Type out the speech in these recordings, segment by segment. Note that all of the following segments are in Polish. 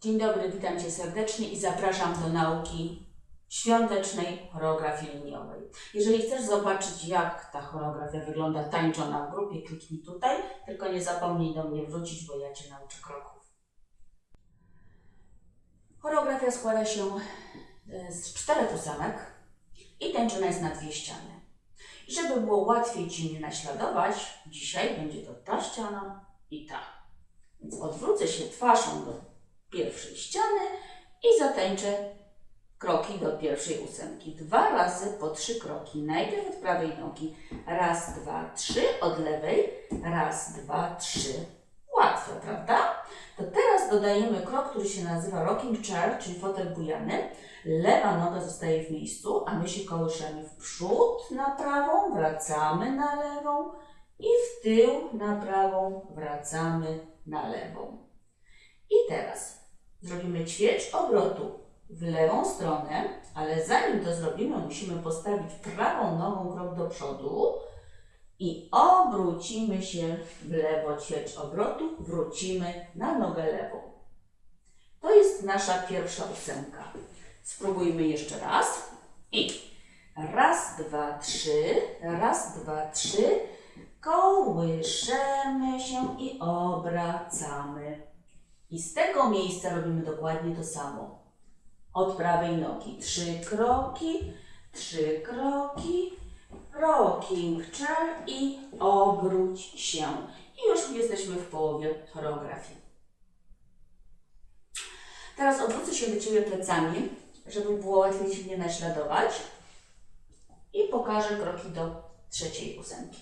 Dzień dobry, witam Cię serdecznie i zapraszam do nauki świątecznej choreografii liniowej. Jeżeli chcesz zobaczyć, jak ta choreografia wygląda tańczona w grupie, kliknij tutaj, tylko nie zapomnij do mnie wrócić, bo ja Cię nauczę kroków. Choreografia składa się e, z czterech ósemek i tańczona jest na dwie ściany. I żeby było łatwiej Ci mnie naśladować, dzisiaj będzie to ta ściana i ta. Więc odwrócę się twarzą do pierwszej ściany i zatańczę kroki do pierwszej ósemki. Dwa razy po trzy kroki. Najpierw od prawej nogi. Raz, dwa, trzy. Od lewej. Raz, dwa, trzy. Łatwe, prawda? To teraz dodajemy krok, który się nazywa rocking chair, czyli fotel bujany. Lewa noga zostaje w miejscu, a my się kołyszemy w przód na prawą, wracamy na lewą i w tył na prawą, wracamy na lewą. I teraz zrobimy ćwierć obrotu w lewą stronę, ale zanim to zrobimy, musimy postawić prawą nogą krok do przodu i obrócimy się w lewo ćwierć obrotu, wrócimy na nogę lewą. To jest nasza pierwsza ósemka. Spróbujmy jeszcze raz. I raz, dwa, trzy, raz, dwa, trzy. Kołyszemy się i obracamy. I z tego miejsca robimy dokładnie to samo. Od prawej nogi trzy kroki, trzy kroki, rocking chair i obróć się. I już jesteśmy w połowie choreografii. Teraz odwrócę się do Ciebie plecami, żeby było łatwiej Ci mnie naśladować i pokażę kroki do trzeciej ósemki.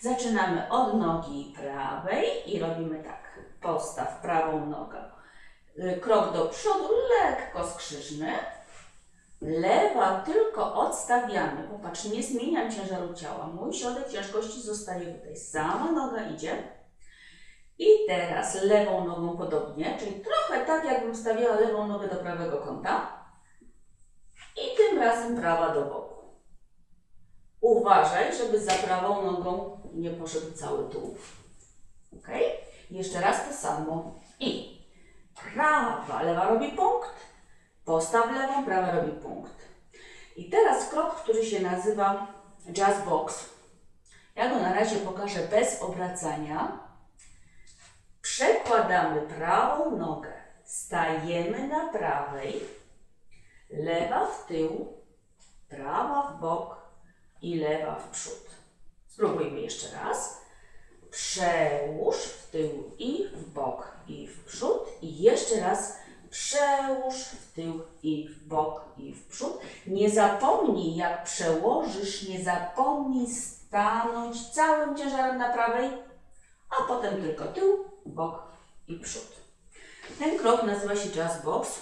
Zaczynamy od nogi prawej i robimy tak. Postaw prawą nogę. Krok do przodu, lekko skrzyżny. Lewa tylko odstawiamy. Popatrz, nie zmieniam ciężaru ciała. Mój środek ciężkości zostaje tutaj. Sama noga idzie. I teraz lewą nogą podobnie, czyli trochę tak, jakbym stawiała lewą nogę do prawego kąta. I tym razem prawa do boku. Uważaj, żeby za prawą nogą nie poszedł cały tułów. Ok? Jeszcze raz to samo. I prawa, lewa robi punkt. Postaw lewą, prawa robi punkt. I teraz krok, który się nazywa jazz box. Ja go na razie pokażę bez obracania. Przekładamy prawą nogę. Stajemy na prawej. Lewa w tył, prawa w bok i lewa w przód. Spróbujmy jeszcze raz. Przełóż w tył i w bok i w przód. I jeszcze raz przełóż w tył i w bok i w przód. Nie zapomnij, jak przełożysz, nie zapomnij stanąć całym ciężarem na prawej, a potem tylko tył, bok i przód. Ten krok nazywa się jazz box.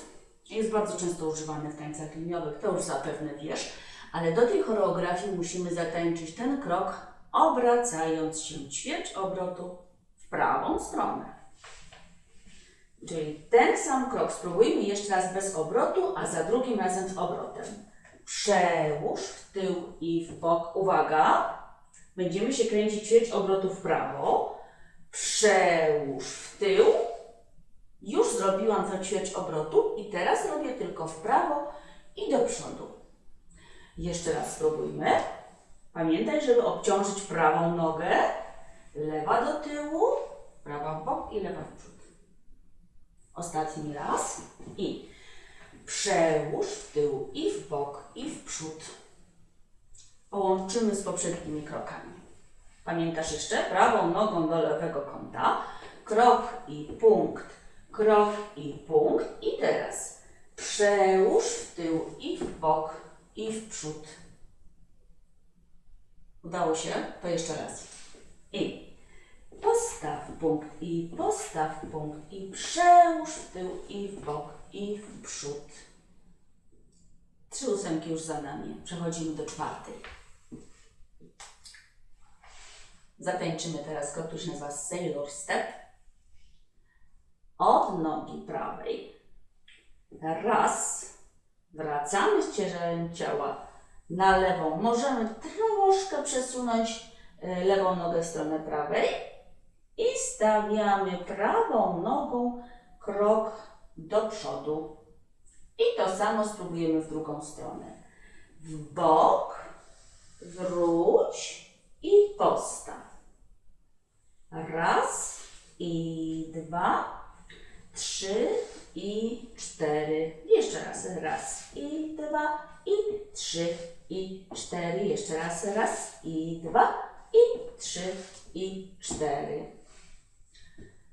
Jest bardzo często używany w tańcach liniowych, to już zapewne wiesz, ale do tej choreografii musimy zatańczyć ten krok, obracając się ćwierć obrotu w prawą stronę. Czyli ten sam krok spróbujmy jeszcze raz bez obrotu, a za drugim razem z obrotem. Przełóż w tył i w bok. Uwaga! Będziemy się kręcić ćwierć obrotu w prawo. Przełóż w tył. Już zrobiłam tę ćwierć obrotu i teraz robię tylko w prawo i do przodu. Jeszcze raz spróbujmy. Pamiętaj, żeby obciążyć prawą nogę. Lewa do tyłu, prawa w bok i lewa w przód. Ostatni raz. I przełóż w tył i w bok i w przód. Połączymy z poprzednimi krokami. Pamiętasz jeszcze? Prawą nogą do lewego kąta. Krok i punkt. Krok i punkt. I teraz przełóż w tył i w bok i w przód. Udało się? To jeszcze raz. I postaw punkt i postaw punkt i przełóż w tył i w bok i w przód. Trzy ósemki już za nami. Przechodzimy do czwartej. Zatańczymy teraz który nazywa Sailor Step. Od nogi prawej. Raz. Wracamy z ciężarem ciała na lewą. Możemy troszkę przesunąć y, lewą nogę w stronę prawej i stawiamy prawą nogą krok do przodu. I to samo spróbujemy w drugą stronę. W bok, wróć i postaw. Raz i dwa, trzy i cztery. Jeszcze raz. Raz i dwa i trzy i cztery. Jeszcze raz. Raz i dwa i trzy i cztery.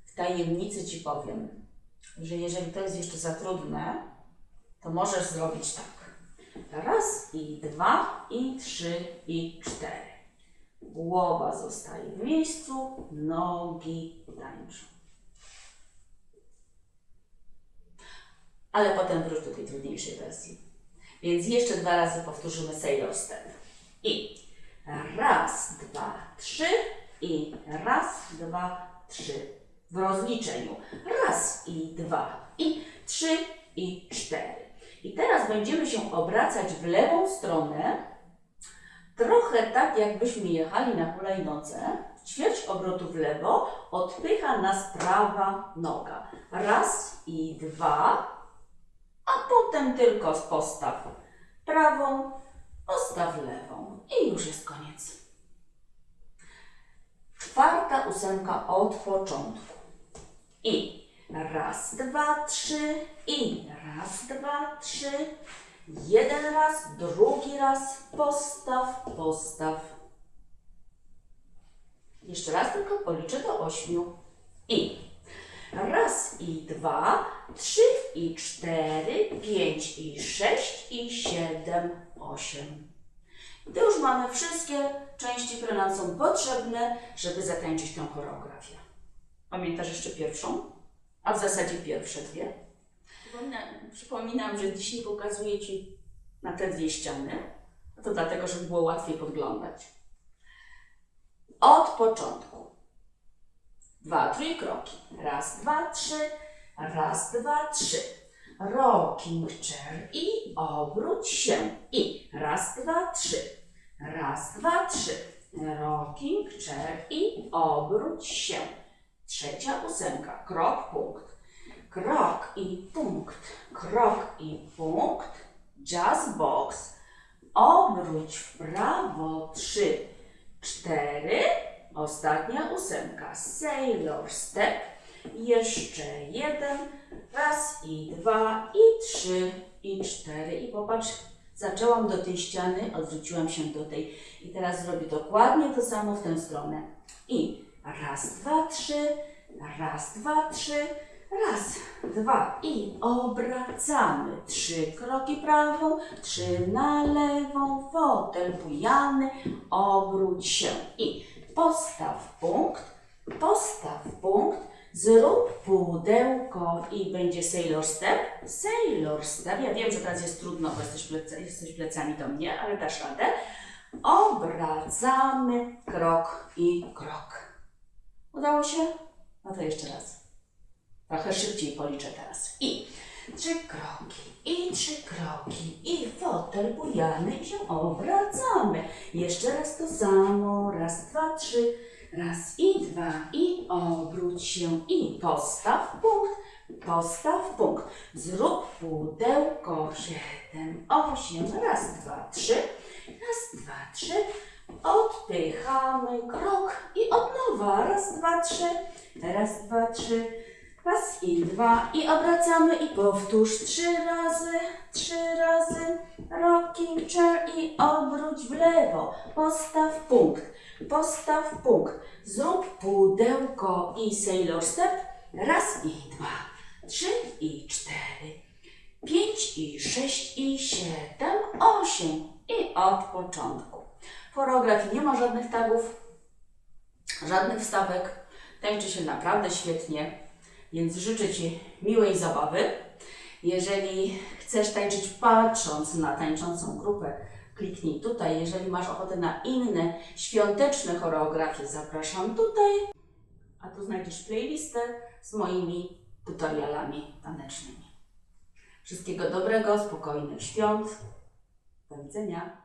W tajemnicy Ci powiem, że jeżeli to jest jeszcze za trudne, to możesz zrobić tak. Raz i dwa i trzy i cztery. Głowa zostaje w miejscu, nogi tańczą. Ale potem wróć do tej trudniejszej wersji. Więc jeszcze dwa razy powtórzymy Sailor Step. I raz, dwa, trzy i raz, dwa, trzy. W rozliczeniu. Raz i dwa i trzy i cztery. I teraz będziemy się obracać w lewą stronę, trochę tak jakbyśmy jechali na hulajnodze. Ćwierć obrotu w lewo, odpycha nas prawa noga. Raz i dwa, a potem tylko postaw prawą, postaw lewą i już jest koniec. Czwarta ósemka od początku. I raz, dwa, trzy i raz, dwa, trzy. Jeden raz, drugi raz, postaw, postaw. Jeszcze raz tylko policzę do ośmiu. I raz i dwa, trzy i cztery, pięć i sześć i siedem, osiem. To już mamy wszystkie części, które nam są potrzebne, żeby zatańczyć tę choreografię. Pamiętasz jeszcze pierwszą? A w zasadzie pierwsze dwie. Przypominam, przypominam że dzisiaj pokazuję Ci na te dwie ściany. To dlatego, żeby było łatwiej podglądać. Od początku. Dwa, trzy kroki. Raz, dwa, trzy. Raz, dwa, trzy. Rocking chair i obróć się. I raz, dwa, trzy. Raz, dwa, trzy. Rocking chair i obróć się. Trzecia ósemka. Krok, punkt. Krok i punkt. Krok i punkt. Jazz box. Obróć w prawo. Trzy, cztery. Ostatnia ósemka. Sailor step. Jeszcze jeden. Raz i dwa i trzy i cztery. I popatrz, zaczęłam do tej ściany, odwróciłam się do tej. I teraz zrobię dokładnie to samo w tę stronę. I raz, dwa, trzy. Raz, dwa, trzy. Raz, dwa i obracamy. Trzy kroki prawą, trzy na lewą, fotel bujany, obróć się i postaw punkt, postaw punkt, zrób pudełko i będzie sailor step, sailor step. Ja wiem, że teraz jest trudno, bo jesteś, pleca, jesteś plecami do mnie, ale dasz radę. Obracamy krok i krok. Udało się? No to jeszcze raz. Trochę szybciej policzę teraz. I trzy kroki, i trzy kroki, i fotel bujany i się obracamy. Jeszcze raz to samo. Raz, dwa, trzy. Raz i dwa, i obróć się, i postaw punkt, postaw punkt. Zrób pudełko. Siedem, osiem. Raz, dwa, trzy. Raz, dwa, trzy. Odpychamy krok i od nowa. Raz, dwa, trzy. Raz, dwa, trzy. Raz i dwa i obracamy i powtórz trzy razy, trzy razy. Rocking chair i obróć w lewo. Postaw punkt, postaw punkt. Zrób pudełko i sailor step. Raz i dwa, trzy i cztery, pięć i sześć i siedem, osiem i od początku. W choreografii nie ma żadnych tagów, żadnych wstawek. Tańczy się naprawdę świetnie. Więc życzę Ci miłej zabawy. Jeżeli chcesz tańczyć patrząc na tańczącą grupę, kliknij tutaj. Jeżeli masz ochotę na inne świąteczne choreografie, zapraszam tutaj. A tu znajdziesz playlistę z moimi tutorialami tanecznymi. Wszystkiego dobrego, spokojnych świąt. Do widzenia.